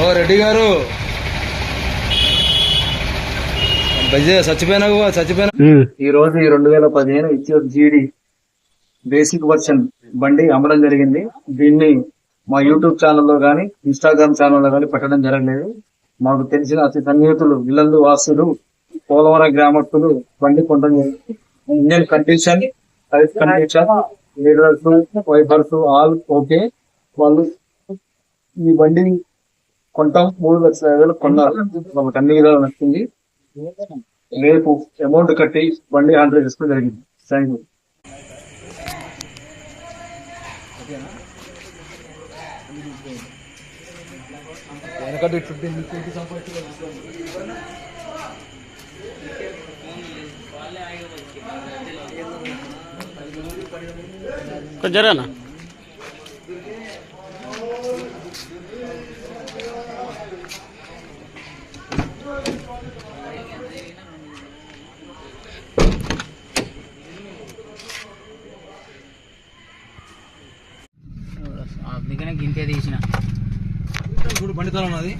ఓ రెడ్డి గారు. చచ్చిపోయినా. చచ్చిపోయినా ఈ రోజు ఈ రెండు వేల పదిహేను ఇచ్చే జీడి. బేసిక్ వర్షన్ బండి అమ్మడం జరిగింది. దీన్ని మా యూట్యూబ్ ఛానల్లో గానీ ఇన్స్టాగ్రామ్ ఛానల్లో గానీ పెట్టడం జరగలేదు. మాకు తెలిసిన అతి సన్నిహితులు ఇల్లందు వాసులు పోలవరం గ్రామస్తులు బండి కొనడం engine condition size condition leaders wipers all okay. వాళ్ళు ఈ బండి కొంటాం. మూడు లక్షల యాభై వేలు కొన్నారు వాళ్ళకి అన్ని విధాలు నచ్చింది. రేపు అమౌంట్ కట్టి బండి ఆర్డర్ చేసుకోవడం జరిగింది. థ్యాంక్ యూ వెనకటి జరగనా? అందుకనే గింతే తీసిన. చూడు బండి తల ఉన్నది.